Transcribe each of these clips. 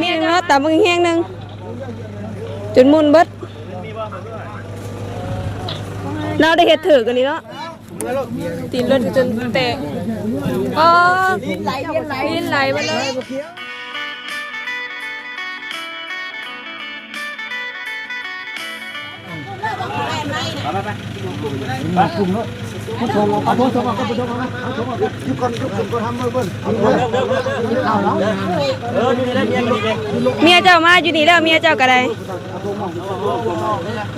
นี่เนาะตำมึงแห้งหนึงจนมุนเบิดเราได้เฮ็ดถือกันนี่เนาะตีนรถจนแตกอ๋อลินไหลลินไหลมาเลย เมียเจ้ามาอยู่นี่แล้วเมียเจ้าก็ได้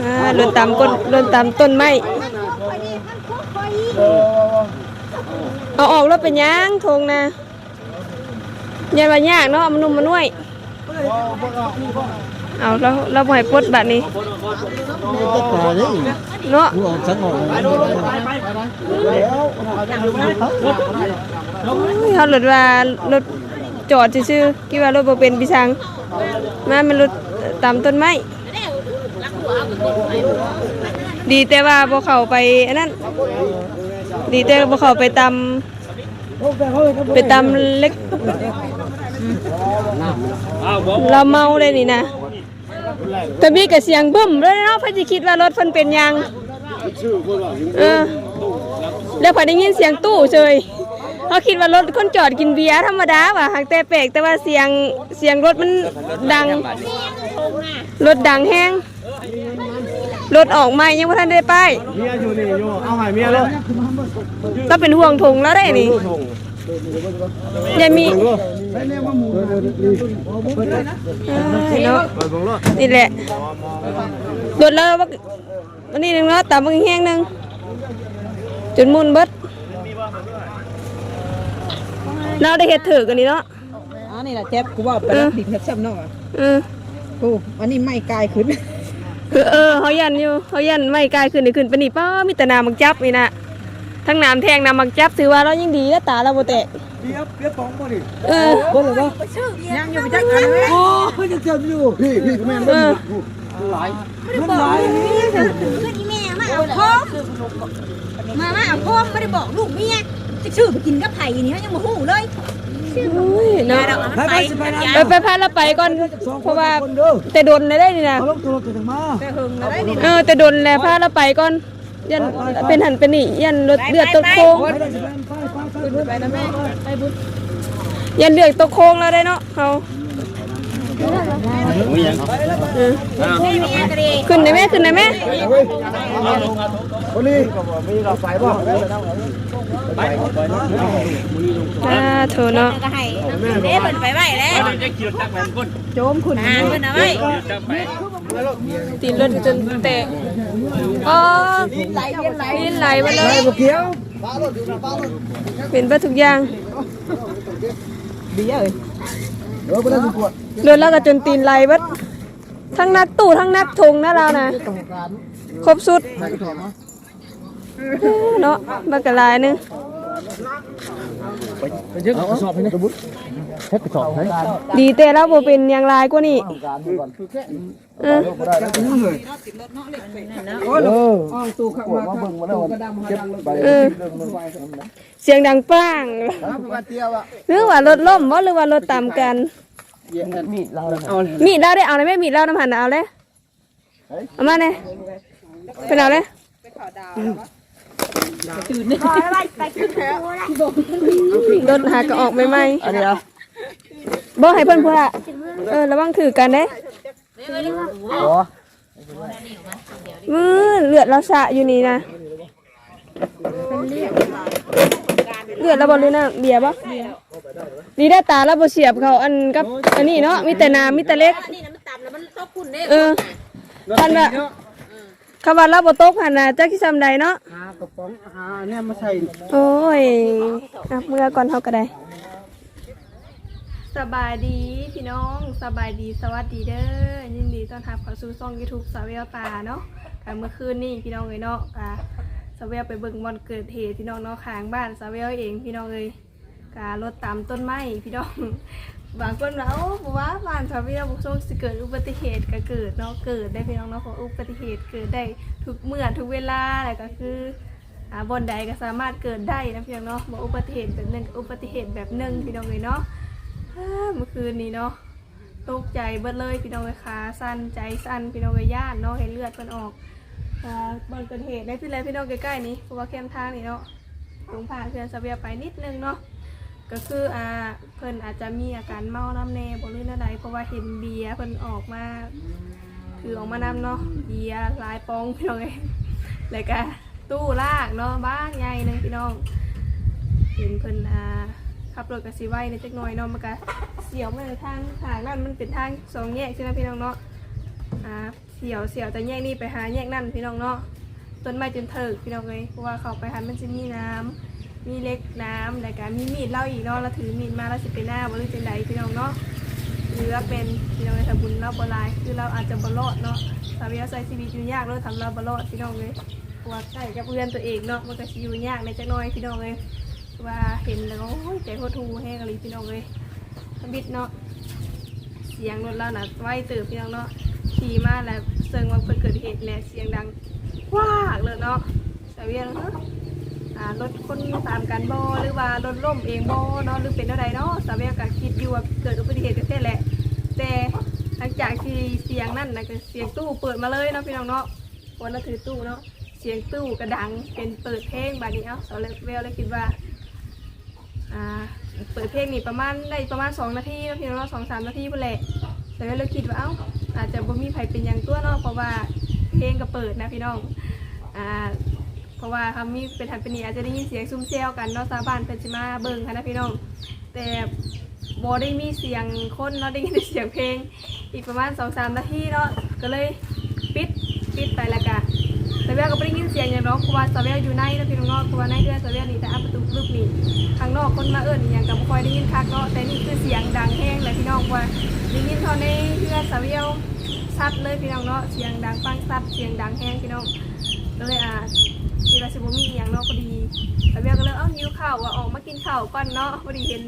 อ่าหล่นตามก้นหล่นตามต้นไม้เอาออกแล้วเป็นยังทงนะยันว่ายากเนาะอมันนุ่มมานุ่ย เอาแล้วเราบ่ให้ปลดบัดนี้เนาะอุ้ยเขาหลุดว่ารถจอดซื่อๆคิดว่ารถบ่เป็นพี่ชังมามันรถตามต้นไม้ดีแต่ว่าบ่เข้าไปอันนั้นดีแต่บ่เข้าไปตามไปตามเล็กเราเมาเลยนี่นะ แต่มีกับเสียงบึ้มเลยเนาะเพ่อจะคิดว่ารถเพิ่นเป็นหยังเออแล้วพอได้ยินเสียงตู้เฉยเขาคิดว่ารถคนจอดกินเบียร์ธรรมดาว่ะหากแต่แปลกแต่ว่าเสียงเสียงรถมันดัง รถดังแห้งรถออกใหม่ยังไม่ทันได้ไปายเมียอยู่นี่อยู่เอาใหายเมียเลยก็เป็นห่วงถุงแล้วได้นี่ ยังมีเอ้ยเนาะเปิดเบังรถนี่แหละโดดแล้วว่าันนี้หนึงเนาะตามมึงแห้งหนึงจนมุนเบิดเราได้เฮ็ดถือกันนี่เนาะอ๋อนี่แหละเจ็บกูว่าไปแล้วดิ่งแซ่บๆเนาะเออกูอันนี้ไม่กายขึ้นเออเขายันอยู่เขายันไม่กลายขึ้นนี่ขึ้นไปนี่ป้ามีแต่น้ำมักจับนี่นะ ทั้งน้ำแทงน้ำมักจับถือว่าเรายังดีแล้วตาเราบ่แตกเปียบเปียบปองบ่ดิเออบ่เลยบ่ยังอยู่ไปจักอันเลยโอ้ยจะเจ็บอยู่พี่พี่ก็แม่นเออมันหลายขึ้นอีแม่มาเอาโคมมามาเอาโคมไม่ได้บอกลูกเมียจะชื่อไปกินกับไผ่นี่ยังมาหูเลยโอ้ยเนาะไปไปสิไปนะไปไปพาเราไปก่อนเพราะว่าคนเด้อแต่โดนเลยได้นี่นะเอาลงตัวรถถึงมาแต่หึงแล้วได้นี่เออแต่โดนแล้วพาเราไปก่อน ยันเป็นหันเป็นนี่ยันรถเลือดตกโค้งไปได้สิไปไปไปไปนะแม่ยันเลือดตกโค้งแล้วได้เนาะเขาเออขึ้นได้ไหมขึ้นได้ไหมคนนี้มีเราไปบ่อ่าโถเนาะก็ให้เด้เพิ่นไปไว้แล้วโจมขุนหาเพิ่นเอาไว้ ตีนรถจนแตกอ๋อลิ้นไหลมาเลยเกี่ยวเป็นไปทุกอย่างดีเอ้ยเดี๋ยวไปได้สิขวดรถแล้วก็จนตีนไหลเบัดทั้งนักตู้ทั้งนักทงนะเรานะครบสุดเนาะบักกะลายหนึง ไปยึดกระสอบให้นะบุญแค่กระสอบให้ดีแต่เราบ่เป็นอย่างไรกว่านี่การดูก่อนเออบ่ได้แล้วเลยเอออ้องตู้เข้ามามาเบิ่งมาแล้วเก็บไปเออเสียงดังป้างมาเตี้ยวอะหรือว่ารถล่มบ่หรือว่ารถตามกันเย็นมีดเราเอามีดเราได้เอาเลยไหมมีดเราน้ำหันน่ะเอาเลยเอามาเลยเป็นเอาเลย รถหากระออกใหม่อันนี้เอาๆบ่ให้เพิ่นพูดอะเออระวังถือกันเด้อ๋อมือเลือดเราสะอยู่นี่นะเลือดเราบ่เลยนะเบียร์บ่ดีได้ตาเราบ่เสียบเขาอันกับอันนี้เนาะมีแต่น้ำมีแต่เล็กนี่มันต่ำแล้วมันตกคุณเด้เออคันว่าคำว่าเราบ่ตกหันน่ะจักสิซำใดเนาะหา กระป๋องหาเนี่ยมาใส่โอ้ยอะเมื่อก่อนเฮาก็ได้สบายดีพี่น้องสบายดีสวัสดีเด้อยินดีต้อนรับเข้าสู่ช่อง YouTube สาวเวลตาเนาะกันเมื่อคืนนี้พี่น้องเอ้ยเนาะอะสาวเวลไปเบิ่งวันเกิดเหตุพี่น้องเนาะข้างบ้านสาวเวลเองพี่น้องเอ้ยการถตามต้นไม้พี่น้องบางคนว่าโอ้บอกว่าบ้านพระเวียบุกชคสิเกิดอุบัติเหตุก็เกิดเนาะเกิดได้พี่น้องเนาะเพราะอุบัติเหตุเกิดได้ทุกเมื่อทุกเวลาแล้วก็คือ อ่าบนใดก็สามารถเกิดได้นะพี่น้องเนาะบ่อุบัติเหตุแบบหนึงก็อุบัติเหตุแบบหนึงพี่น้องเลยเนาะอ่าเมื่อคืนนี้เนาะตกใจเบิดเลยพี่น้องเลยขาสั่นใจสั่นพี่น้องเลยย่านเนาะเห็นเลือดมันออกอ่าบนเกิดเหตุได้พี่เลยพี่น้องใกล้ๆนี้เพราะว่าแคมทางนี่เนาะลงผ่านเพื่อนสเบียไปนิดนึงเนาะก็คืออ่าเพิ่นอาจจะมีอาการเมาน้ำแน่บ่รู้อะไรเพราะว่าเห็นเบียร์เพิ่นออกมาคือออกมานำเนาะเบียร์หลายปองพี่น้องเอ้ยแล้วก็ ตู้ลากเนาะบ้านใหญ่หนึงพี่น้อง เห็นเพิ่นอ่าขับรถกับสีไว้ในจักหน่อยเนาะมันก็เสียวมาในทางทางนั้นมันเป็นทางสองแยกใช่ไหมพี่น้องเนาะอ่าเสียวเสียวแต่แยกนี้ไปหาแยกนั่นพี่น้องเนาะต้นไม้จนเถิกพี่น้องเลยเพราะว่าเขาไปหันมันจะมีน้ำมีเล็กน้ำแล้วก็มีมีดเล่าอีกเนาะเราถือมีดมาเราสิไปหน้าบริเวณใดพี่น้องเนาะหรือว่าเป็นพี่น้องในสบุญเราบลาย คือเราอาจจะบรอดเนาะสามีเราใส่ชีวิตอยู่ยากเราทำเราบรอดพี่น้องเลย เพราะว่าใกล้กับเพื่อนตัวเองเนาะมันก็สิอยู่ยากในจักหน้อยพี่น้องเลยว่าเห็นแล้วโอ้ยใจโคตรทูแห้งอะไรพี่น้องเลยบิดเนาะเสียงรถเราน่ะไว้ตื่นพี่น้องเนาะขี่มาแล้วเซิงว่าเพิ่นเกิดเหตุแหละเสียงดังว้ากเลยเนาะสามีเราเนาะรถคนตามกันบอหรือว่ารถล่มเองบอเนาะหรือเป็นอะไรเนาะสาวเวียก็คิดอยู่ว่าเกิดอุบัติเหตุแท้แหละ แต่หลังจากที่เสียงนั่นนะก็เสียงตู้เปิดมาเลยเนาะพี่น้องเนาะวันเราถือตู้เนาะ เสียงตู้กระดังเป็นเปิดเพลงบาดนี้เอ้าสาวเวียเลยคิดว่าอ่าเปิดเพลงนี่ประมาณได้ประมาณสองนาทีเนาะพี่น้องเนาะสองสามนาทีพุ่นแหละสาวเวียเลยคิดว่าเอ้าอาจจะบ่มีไผเป็นอย่างตัวเนาะเพราะว่าเพลงก็เปิดนะพี่น้องอ่าเพราะว่าคำมีเป็นทันเป็นนีอาจจะได้ยินเสียงซุ่มเซลกันเนาะซาบ้านเป็นจิมาเบิ่งค่ะนะพี่น้องแต่บได้มีเสียงคนเนาะได้ยินเสียงเพลง อีกประมาณสองสามนาทีเนาะก็เลยปิดปิดไปแล้ว วลก็ไม่ได้ยินเสียงอย่างร้องเพราะว่าซาเวลอยู่ในเนาะพี่น้องเนาะเพราะว่าในเรือนซาเวลนี่แต่อัปประตูลูกนี่ข้างนอกคนมาเอิ้นอย่างกับบ่ค่อยได้ยินคักเนาะแต่นี่คือเสียงดังแห้งเลยพี่น้องว่าได้ยินเท่าในเรือนซาเวลซัดเลยพี่น้องเนาะเสียงดังฟังซัดเสียงดังแห้งพี่น้องก็เลยอ่าคิดว่าสิบ่มีอย่างเนาะพอดีแต่เบียก็เลยเอ้าหิวข้าวว่าออกมากินข้าวก่อนเนาะพอดีเห็น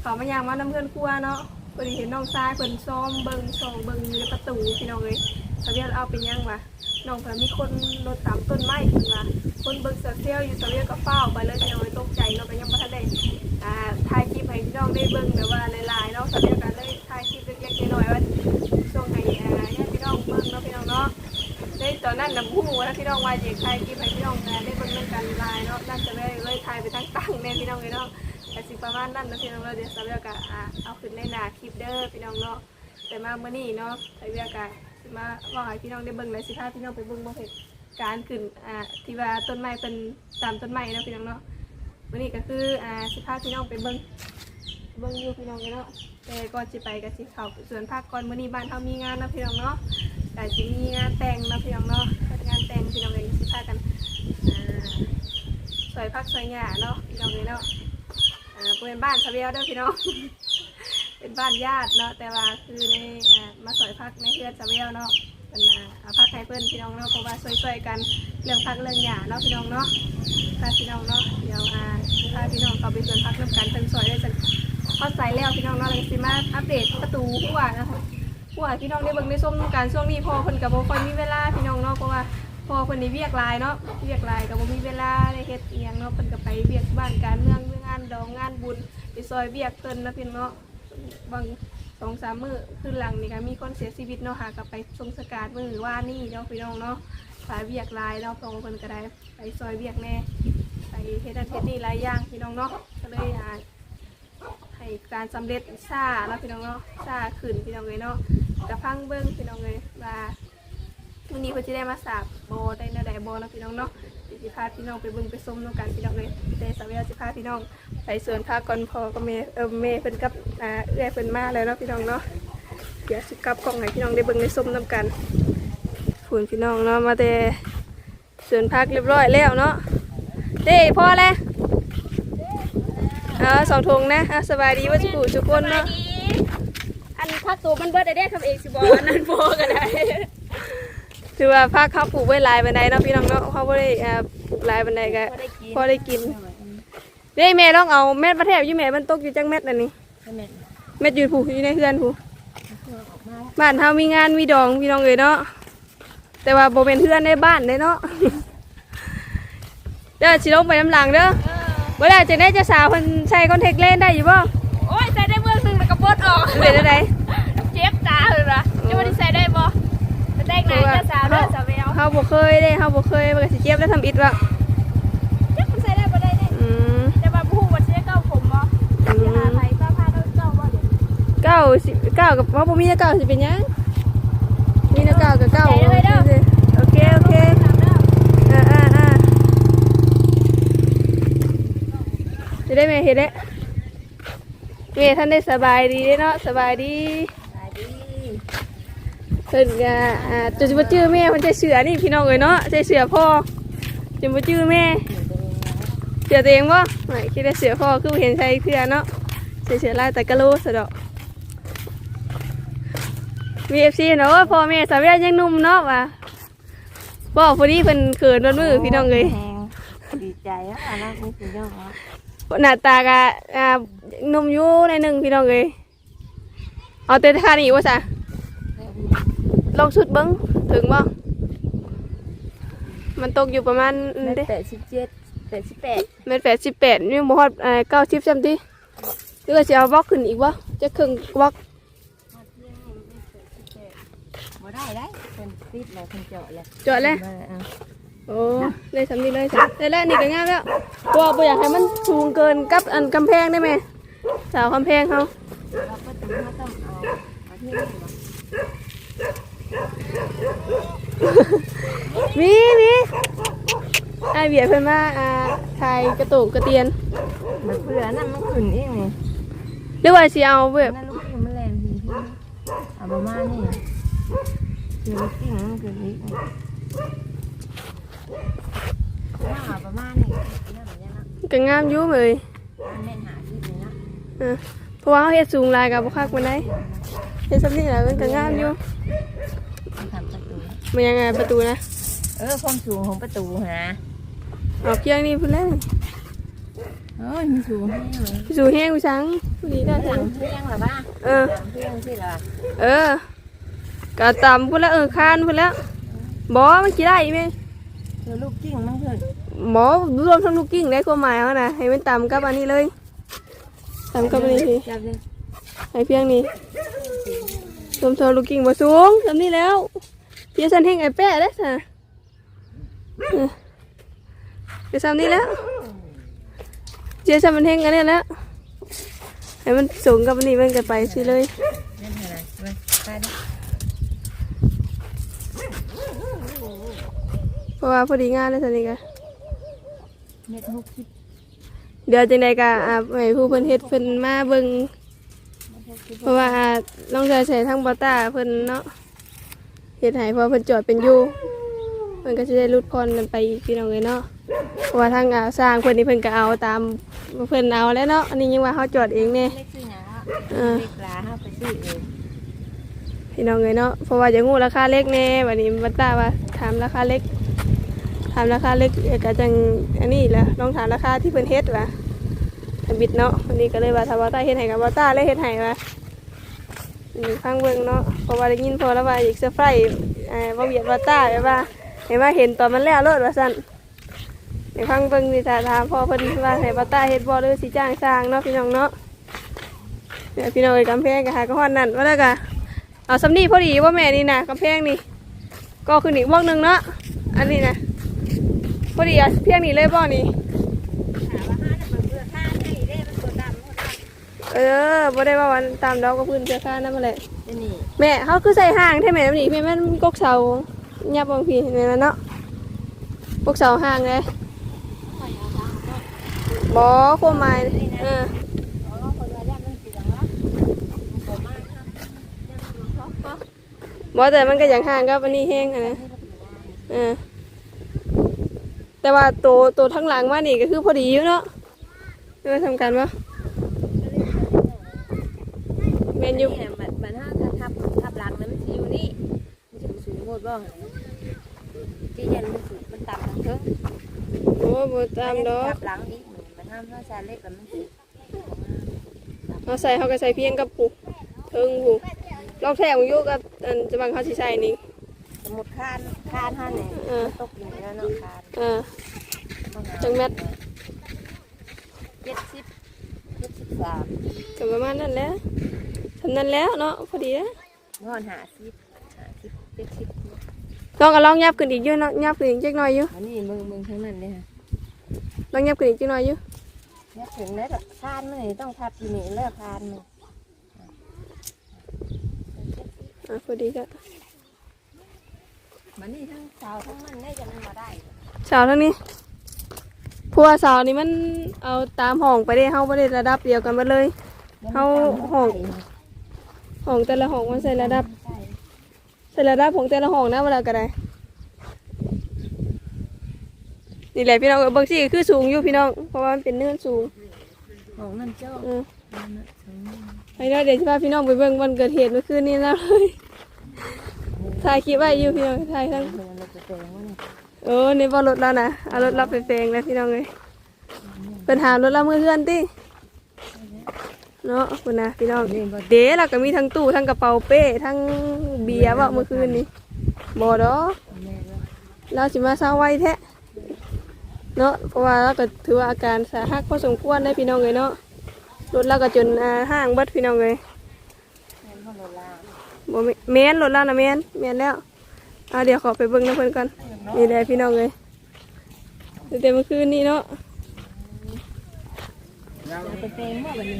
เขามายางมาน้ำเพื่อนครัวเนาะพอดีเห็นน้องชายเพิ่นซ้อมเบิ่งส่องเบิ่งอยู่ในประตูพี่น้องเลยแต่เบียเอาเป็นยังวะ น้องเพิ่นมีคนรถตามต้นไม้เพิ่นว่าคนเบิ่งโซเชียลอยู่แต่เบียก็เฝ้าไปเลยพี่น้องเลยตกใจเนาะก็ยังบ่ทันได้อ่าถ่ายคลิปให้พี่น้องได้เบิ่งแบบว่าหลายๆเนาะแต่เบียก็เลยถ่ายคลิปเล็กๆน้อยๆว่าส่งให้อ่าญาติพี่น้องเบิ่งเนาะพี่น้องเนาะในตอนนั้นน้ำหูนะพี่น้องว่าเด็กไทยกินไปพี่น้องงานได้เบิ่งเรื่องกันลายเนาะน่าจะได้เลยทายไปตั้งตั้งแน่พี่น้องเนาะแต่สิประมาณนั้นนะพี่น้องเราเดี๋ยวสาวเวียกะอะเอาขึ้นในหน้าคลิปเด้อพี่น้องเนาะแต่มาเมื่อนี้เนาะสาวเวียกะสิ มาว่าให้พี่น้องได้เบิ่งเลยสิพาพี่น้องไปเบิ่งบ่เหตุการขึ้นอ่าที่ว่าต้นไม้เป็นตามต้นไม้นะพี่น้องเนาะมื่อนี้ก็คืออ่าสิพาพี่น้องไปเบิ่งเบิ่งอยู่พี่น้องเนาะแต่ก่อนสิไปก็สิเข้าสวนผักก่อนมื่อนี้บ้านเฮามีงานนะพี่น้องเนาะแต่จะมีงานแต่งนะพี่น้องเนาะงานแต่งพี่น้องเลยสิพากันอ่าสวยพักสวยหญ้าเนาะพี่น้องเลยเนาะอ่าเป็นบ้านชาวเวียวเด้อพี่น้อง เป็นบ้านญาติเนาะแต่ว่าคือในอ่ามาสวยพักในเพื่อนชาวเวียวเนาะเป็นอ่าเอาพักให้เพื่อนพี่น้องเนาะเพราะว่าช่วยๆกันเรื่องพักเรื่องหญ้าเนาะพี่น้องเนาะพาพี่น้องเนาะเดี๋ยวอ่าพาพี่น้องเข้าไปสวนพักน้ำกันเป็นซอยได้จังพอใส่แล้วพี่น้องเนาะเลยสิมาอัปเดตประตูหัวนะคะผู้อ่านพี่น้องได้เบิ่งได้ส้มการช่วงนี้พอเพิ่นกับบ่ค่อยมีเวลาพี่น้องเนาะเพราะว่าพอเพิ่นนี่เวียกลายเนาะเวียกลายก็บ่มีเวลาได้เฮ็ดอีหยังเนาะเพิ่นก็ไปเวียกบ้านการเมืองเรื่องงานดองงานบุญไปซอยเวียกเพิ่นนะพี่น้อง บางสองสามมือขึ้นหลังนี่ก็มีคนเสียชีวิตเนาะค่ะกับไปทรงสการมือว่านี่เนาะพี่น้องเนาะสายเวียกลายเนาะเพราะว่าเพิ่นก็ได้ไปซอยเวียกแน่ไปเฮ็ดนั่นเฮ็ดนี่หลายอย่างพี่น้องเนาะก็เลยอ่าให้การสำเร็จซ่าแล้วพี่น้องเนาะซ่าขึ้นพี่น้องเลยเนาะกระพังเบิ้งพี่น้องเลยว่า วันนี้เพิ่นจะได้มาสาบโบได้แนาใดโบแล้วพี่น้องเนาะเดี๋ยวสิพาพี่น้องไปเบิ่งไปส้มน้องกันพี่น้องเลยได้สาวเวลสิพาพี่น้อง ไปสวนพาก่อนพอก็เมเออเมเพิ่นกับอ่าเอื้อยเพิ่นมาแล้วเนาะพี่น้องเนาะเดี๋ยวสิกลับกล้องให้พี่น้องได้เบิ่งได้ส้มน้ำกันฝุนพี่น้องเนาะมาแต่สวนพักเรียบร้อยแล้วเนาะเด้พ่อแล้วอ่าสองทงนะอะสบายดีว่าจะกูทุกคนเนาะอันพักตัวมันเบิดได้ได้ทำเองสิบอกอันนั้นพอกันได้ ถือว่าภาคเขาปลูกไว้หลายบันไดเนาะพี่น้องเนาะเขาไม่ได้อ่าปลูกหลายบันไดก็พอได้กินเด้แม่ต้องเอาเม็ดมะแทบยี่แม่มันตกอยู่จังเม็ดอันนี้เม็ดอยู่ผู้อยู่ในเฮือนผู้บ้านเฮามีงานมีดองพี่น้องเอ้ยเนาะแต่ว่าบ่เป็นเฮือนในบ้านเด้เนาะเด้อสิลงไปน้ำหลังเด้อเวลาจะได้เจะสาวเพิ่นใช้คอนแทคเลนส์ได้อยู่บ่โอ้ยใส่ได้เมื่อนึงแล้วก็บดออกเป็นจังไดเจ็บตาเลยนะจะไม่ได้ใส่ได้บ่ไป แต่งไหนเจ้าสาวเด้อสาวแววเฮาบ่เคยเด้เฮาบ่เคยมันก็สิเจ็บแล้วทำอิดว่าเจ็บมันใส่ได้บ่ได้เนี่ยอืมจะมาพูดว่าสิได้เก้าผมบ่สิหาไผป้าพาเก้าเก้าบ่เดี๋ยวเก้าสิเก้ากับว่าบ่มีแต่เก้าสิเป็นหยังมีแต่เก้ากับเก้าโอเคโอเคตามเด้ออ่าอ่าอ่าจะได้ไหมเห็นเด้เมย์ท่านได้สบายดีเด้เนาะสบายดี สวัสดี เพิ่นก็อ่าจะมาชื่อแม่เพิ่นใจเสือนี่พี่น้องเอ้ยเนาะใจเสือพ่อจะมาชื่อแม่เสือตัวเองบ่ไม่คิดว่าเสือพ่อคือบ่เห็นใส่เสือเนาะใส่เสือลายแต่กะโลสะดอกมีเอฟซีเนาะว่าพ่อแม่สาวแม่ยังหนุ่มเนาะว่ะบอกพอดีเพิ่นเขินโดนมือพี่น้องเอ้ยดีใจอะนะนี่คือยอดอะหน้าตากะอ่าหนุ่มอยู่ในหนึ่งพี่น้องเลยเอาเตะท่านี่วะจ้ะ ลองชุดเบิ้งถึงบ่มันตกอยู่ประมาณเด้แปดสิบเจ็ดแปดสิบแปดเมตรแปดสิบแปดนี่บ่ฮอดเก้าสิบจำที่หรือว่าจะเอาบล็อกขึ้นอีกบ่จะครึ่งบล็อกบ่ได้ได้คนติดเลยคนเจาะเลยเจาะเลยมาเอาโอ้เลยสำนีเลยจ้ะได้แล้วนี่ก็งามแล้วกลัวบ่อยากให้มันสูงเกินกับอันกำแพงได้ไหมสาวกำแพงเขาเราก็ต้องมาต้องเอาเอาที่นี่มา มีมีไอเบียร์เพิ่นมาอ่าถ่ายกระตุกกระเตียนมันเพื่อนั่นมันขึ้นเองนี่หรือว่าสิเอาแบบนั่นลูกกิ้งมันแรงทีที่เอาประมาณนี้คือลูกกิ้งมันขึ้นอีกนี่เอาประมาณนี้นั่นแบบนี้นะก็งามอยู่เลยมันแม่นหาที่นี่นะเออเพราะว่าเขาเฮ็ดสูงหลายกับบ่คักปานใด เฮ็ดซำนี้แหละมันก็งามอยู่มันทำประตู มันยังไงประตูนะเออความสูงของประตูฮะเอาเพียงนี้พุ่นแล้วเอ้ยมันสูงแห้งเลยสูงแฮงกูสังนี่ได้หลัจังงเที่ยงหรอบ้าเออ หลังเที่ยงสิหรอเออก็ตามพุ่นแล้วเออคานพุ่นแล้วบ่มันสิได้อีแม่คือลูกกิ้งมันขึ้นบ่รวมทั้งลูกกิ้งได้ความหมายเอานะให้มันตามกับอันนี้เลยตามกับอันนี้สิจับเลยให้เพียงนี้ รวมทั้งลูกกิ้งบ่สูงซำนี้แล้วเพียงสันแฮงไอ้แป้เด้อซะเออเดี๋ยวซำนี้แล้วเจ๊สันมันแฮงกันเนี่ยแล้วให้มันสูงกับอันนี้มันก็ไปสิเลยนั่นไงไปไปดิเพราะว่าพอดีงานเลยสันนี้ก็เม็ดหกสิบเดี๋ยวจังใดก็อ่าให้ผู้เพิ่นเฮ็ดเพิ่นมาเบิ่ง เพราะว่าน้องชายใส่ทั้งบอต้าเพิ่นเนาะเฮ็ดให้เพราะเพิ่นจอดเป็นอยู่เพิ่นก็สิได้ลดพรกันไปอีกพี่น้องเลยเนาะเพราะว่าทางอ่าสร้างเพิ่นนี่เพิ่นก็เอาตามเพิ่นเอาแล้วเนาะอันนี้ยังว่าเขาจอดเองแน่เล็กซื้อหยังอะเออเล็กปลาห้าไปซื้อเองพี่น้องเลยเนาะเพราะว่าจะงูราคาเล็กแน่วันนี้บอต้าว่าถามราคาเล็กถามราคาเล็กเอกจังอันนี้แหละลองถามราคาที่เพิ่นเฮ็ดว่ะบิดเนาะวันนี้ก็เลยว่าถ้าว่าต้าเฮ็ดให้กับว่าต้าเลยเฮ็ดให้ว่าอืม ฟังเบิ่งเนาะเพราะว่าได้ยินพอแล้วว่าอยากเซอร์ไพรส์เอ่อว่าเวียดว่าต้าแบบว่าเห็นว่าเห็นตอนมันแล้วรถว่าซั่นเดี๋ยวฟังเบิ่งนี่ถ้าถามพ่อเพิ่นว่าให้ว่าต้าเฮ็ดบ่หรือสิจ้างสร้างเนาะพี่น้องเนาะเดี๋ยวพี่น้องเอ้ยกำแพงก็หากระฮ้อนนั่นว่าแล้วก็เอาสำนีพอดีว่าแม่นี่นะกำแพงนี่ ก็ขึ้นอีกวอกหนึงเนาะอันนี้นะพอดีเอาเพียงนี้เลยบ่นี่ ออบ่ได้ว่าวันตามดอกกับพื้นเสื้อผ้านั่นมาเลยจะนี่แม่เขาคือใส่ห่างใช่ไหมนี่แม่มันกกเสายับบางพีแม่นเนาะกกเสาห่างเลยบ่ความหมายเอออ๋อคนละย่านมันสีดำละมันตัวมากค่ะย่านมันชอบก็บ่แต่มันก็อย่างห่างกับอันนี้แห้งอะนะเออแต่ว่าตัวตัวทั้งหลังว่านี่ก็คือพอดีอยู่เนาะเออทำกันวะ แมนอยูนี่มันมันห้าทับทับหลังนั้นมันจะอยู่นี่มันจะสูงหมดบ่ที่ยันมันสูงมันต่ำมันเถอะโอ้บ่ตามดอกทับหลังอีกมันห้ามห้าชาเล็กแล้วมันสูงเขาใส่เขาก็ใส่เพียงกับผูเทิงผูลอกแทงอยู่กับอันจะบังเขาสิใส่นี่สมุดคานคานห้าเนี่ยเออตกอยู่แล้วเนาะคานเออจังแมท เจ็ดสิบเจ็ดสิบสาม ก็ประมาณนั้นแหล้วทำ นั้นแล้วเนาะพอดีแล้วงอนหาสิบหาสิบเจ็ดสิบลองก็ลองยับขึ้นอีกเยอะเนาะยับขึ้นอีกจักหน่อยอยู่อันนี้มึงมึงทั้งนั้นเลยค่ะลองยับขึ้นอีกจักหน่อยอยู่เนี่ยถึงแล้วแบบคานมันนี่ต้องทับอยู่นี่เลิกคานมันอะพอดีก็มันนี่ทั้งเสาทั้งมันได้จะมันมาได้เสาเท่านี้เพราะว่าเสานี่มันเอาตามห้องไปได้เฮาบ่ได้ระดับเดียวกันหมดเลยเอาห้อง ห้องแต่ละห้องมันใส่ระดับใช่ใส่ระดับของแต่ละห้องนะเวลาก็ได้ นี่แหละพี่น้องเออบางทีคือสูงอยู่พี่น้อง เพราะว่ามันเป็นเนินสูงของนั่นเจ้าเออไปเนาะเดี๋ยวจะพาพี่น้องไปเบิ่งวันเกิดเหตุเมื่อคืนนี้แล้วเลยถ่ายคลิปไว้อยู่พี่น้องถ่ายทั้งเพื่อนเราจะแปลงว่านี่เออในบ่รถแล้วนะเอารถรับไปแปลงแล้วพี่น้องเลยเป็นหารถรับมือเพื่อนติ เนาะคุณนะพี่น้องเด๋เราก็มีทั้งตู้ทั้งกระเป๋าเป้ทั้งเบียร์ว่าเมื่อคืนนี้บ่ดอกแม่ว่าเราสิมาเศร้าไว้แท้เนาะเพราะว่าเราก็ถือว่าอาการสาหัสพอสมควรได้พี่น้องเลยเนาะรถเราก็จนห้างบัดพี่น้องเลยโบ่แม่นรถเรานะแม่นแม่นแล้วเอาเดี๋ยวขอไปเบิ่งน้ำเพิ่นก่อนนี่แหละพี่น้องเลยแต่เมื่อคืนนี้เนาะ เราไปแปลงว่าวันนี้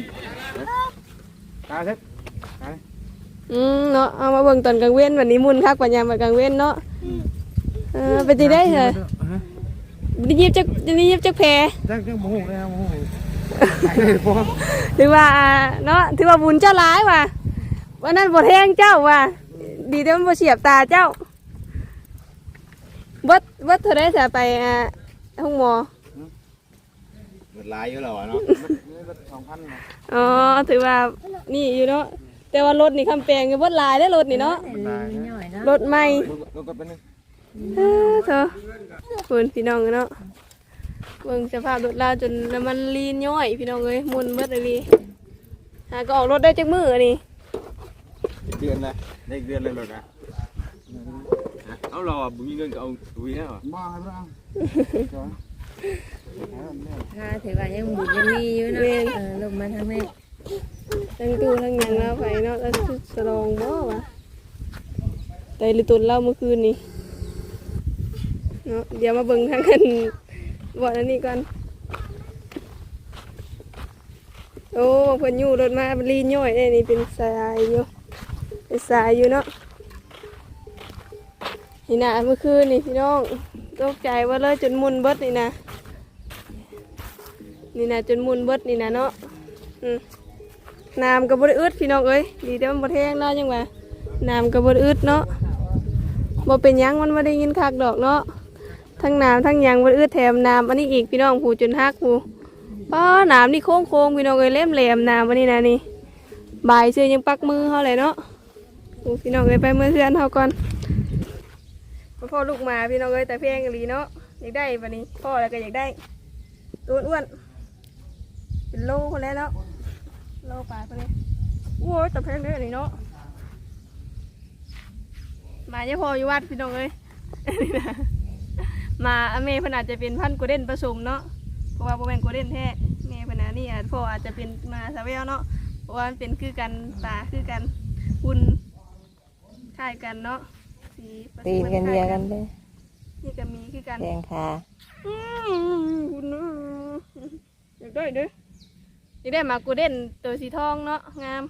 ตาเซ็ตอืมเนาะเอามาเบิ่งตอนกลางเว้นวันนี้มุนคักกว่ายามมื้อกลางเว้นเนาะเออไปสิได้เหรอได้ยิบจักได้ยิบจักแพรจังจังโมโหเลยครับโมโหถือว่าเนาะถือว่าบุญเจ้าร้ายว่ะวันนั้นบ่แทงเจ้าว่ะดีแต่มันบ่เฉียบตาเจ้าเบิดเบิดเท่าไดจะไปอ่าห้องหมอเกิดลายอยู่แล้วเนาะสองพันอ๋อถือว่านี่อยู่เนาะแต่ว่ารถนี่คำแปลงก็เบิดหลายได้อรถนี่เนาะหน่อยนะรถใหม่ก็ก็เป็นนึงเออเธอคุณพี่น้องเนาะเบิ่งสภาพรถลาวจนน้ำมันลีนย่อย พี่น้องเอ้ยมุนเบิดเลยหาก็ออกรถได้จักมืออันนี่เดือนเลยได้เดือนเลยหรอนะเอาเราอะบุมีเงินก็เอาดุยแล้วอะบ้าให้บ้าง ถ้าถือว่ายังบุญยังมีอยู่เนาะเออลงมาทางแม่ทั้งตู้ทั้งหยังแล้วไปเนาะแล้วสลองบ่วะแต่ลิตุนเล่าเมื่อคืนนี้เนาะเดี๋ยวมาเบิ่งทางกันบ่อันนี้ก่อนโอ้เพิ่นอยู่รถมาลีนย่อยได้นี่เป็นสายอยู่เป็นสายอยู่เนาะนี่นะเมื่อคืนนี่พี่น้องตกใจว่าเลยจนมุนเบิดนี่นะ นี่นะจนมุนเบิดนี่นะเนาะน้ำกับบริอึดพี่น้องเอ้ยดีแต่มันบ่แทงเนาะยังว่าน้ำกับบริอึดเนาะบ่เป็นยังมันไม่ได้ยินคักดอกเนาะทั้งน้ำทั้งยังบริอึดแถมน้ำอันนี้อีกพี่น้องผูจนฮักผูป้าน้ำนี่โค้งโค้งพี่น้องเอ้ยเล่มแหลมน้ำอันนี้นะนี่บายซื้อยังปักมือเขาเลยเนาะพี่น้องเอ้ยไปมือเพื่อนเขาก่อนมาพ่อลูกมาพี่น้องเอ้ยแต่เพลงอีหลีเนาะอยากได้วันนี้พ่อแล้วก็อยากได้ตัวนอ้วน เป็นโลคนแล้วเนาะโลปลายไปเลยโอ้ยแต่เพลงได้เลยเนาะมาเนี่ยพออยู่วัดพี่น้องเลยมาอเมย์เพนอาจจะเป็นพันธุ์โกลเด้นผสมเนาะเพราะว่าโบแมนโกลเด้นแท้เมย์เพนอานี่อาจพ่ออาจจะเป็นมาซาเวลเนาะเพราะว่ามันเป็นคือกันตาคือกันหุ่นคล้ายกันเนาะสีผสมตีนกันเดียวกันเลยนี่ก็มีคือกันแดงขาอืมคุณเนอะอยากได้เด้อ อยากได้หมากูเด่นตัวสีทองเนาะงาม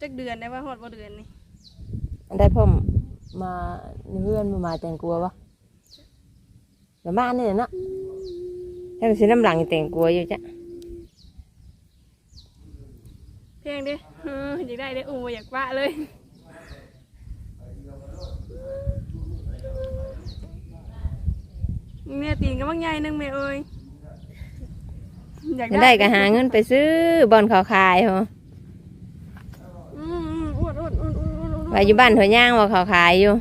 จักเดือนได้ว่าฮอดบ่เดือนนี่อันได้ผมมาเพื่อนมามาแต่งกลัวปะประมาณนี้เนาะให้มันสีน้ำหลังแต่งกลัวอยู่จ้ะเพลงเด้อเอออยากได้เด้ออู้บ่อยากว่าเลยแม่ตีนก็บักใหญ่นึงแม่เอ้ย อยากได้ก็หาเงินไปซื้อบอลเขาขายเหรออือวายู่บ้านหัวย่างว่าเขาขายอยู่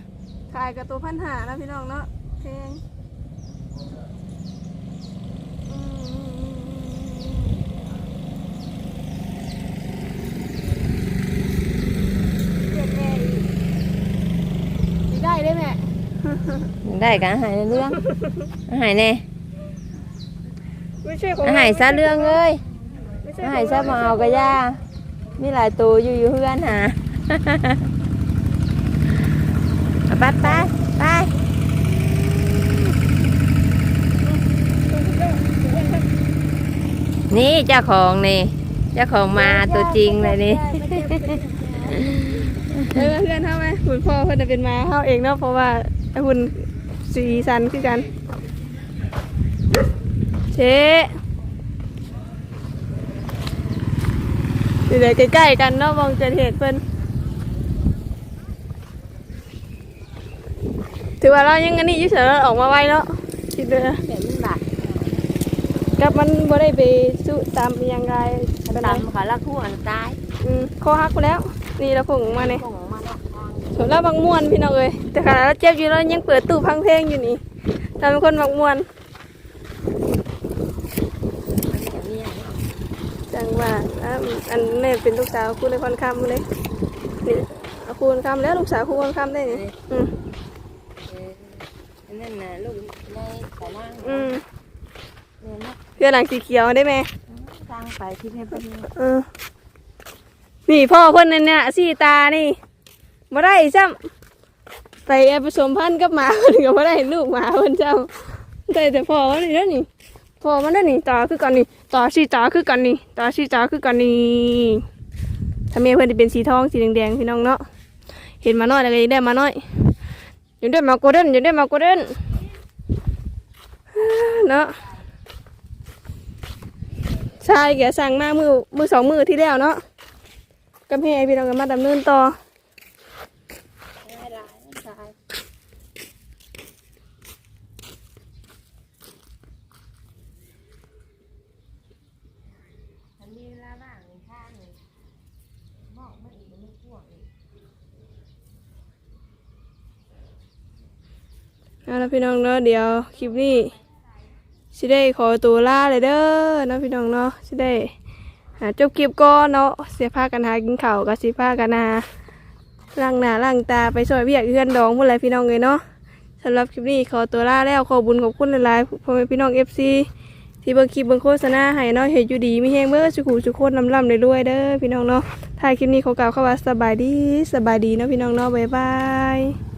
ขายกับตัวพันหาแล้วพี่น้องเนาะเพลงอืมอือืมอือีกแม่ได้ได้แม่ได้กันหายเรื่องหายแน่ ไม่ใช่ของอาหารซะเรื่องเอ้ยไม่ใช่อาหารซะมาเอากระยามีหลายตัวอยู่อยู่เพื่อนหาเอาไปไปไปนี่เจ้าของนี่เจ้าของมาตัวจริงเลยนี่เออเพื่อนเท่าไหมคุณพ่อเพื่อนจะเป็นมาเข้าเองเนาะเพราะว่าไอ้คุณสีสันคือกัน เชอยู่เลยใกล้ๆกันเนาะมองเกิดเหตุเพิ่นถือว่าเรายังอันนี้อยิ่เสือเราออกมาไวเนาะคิดเลยเห็นมันบาดกับมันบ่ได้ไปสู้ตามอยังไงไปไหนตำขาละคู่อันตายอืมคอหักไปแล้ว นี่เราผงมาเนี่ยคงออกมาเนาะทางส่วนเราบางมวนพี่น้องเอ้ยแต่ขณะเราเจ็บอยู่เรายังเปิดตู้พังเพลงอยู่นี่ทำเป็นคนบางมวน อย่างนี้อย่างนี้ จังว่า อะอันนี้เป็นลูกสาวคุณในคนคำเลยนี่เอาคุณคำแล้วลูกสาวคุณคนคำได้นี่อืมเอออันนั่นน่ะลูกในสายล่างอืมเนี่ยนะเพื่อนหลังสีเขียวได้ไหมสร้างไปที่นี่เป็นเออนี่พ่อเพิ่นนั่นเนี่ยสีตานี่มาได้ซ้ำไปเอาผสมพันธุ์กับหมาเพิ่นก็มาได้ลูกหมาเพิ่นเจ้าได้แต่พ่อมันนี่เด้อนี่พ่อมันเด้อนี่ตาคือกันนี่ ตาสีตาคือกันนี่ตาสีตาคือกันนี่ถ้าแม่เพิ่อนจะเป็นสีทองสีแดงๆพี่น้องเนาะเห็นมาน้อยแล้วก็ยังได้มาน้อยยังได้มาโกลเด้นยังได้มาโกลเด้นเนาะใช่แกสั่งมามือมือสองมือที่แล้วเนาะกำแพงพี่น้องกันมาดำเนินต่อ เอาละพี่น้องเนาะเดี๋ยวคลิปนี้สิได้ขอตัวลาเลยเด้อเนาะพี่น้องเนาะสิได้หาจบคลิปก่อนเนาะเสียผ้ากันหากินข้าวกับสิผ้ากันหาล้างหน้าล้างตาไปซอยเวียกเพื่อนดองพวกไรพี่น้องเลยเนาะสำหรับคลิปนี้ขอตัวลาแล้วขอบุญขอบคุณหลายๆพ่อแม่พี่น้องเอฟซีที่เบิ่งคลิปเบิ่งโฆษณาให้เนาะเห็นอยู่ดีไมีแฮงเบอร์สุขุสุขโคตรลำลำเลยด้วยเด้อพี่น้องเนาะ ถ่ายคลิปนี้ขอกล่าวเข้าว่าสบายดีสบายดีเนาะพี่น้องเนาะบ๊ายบาย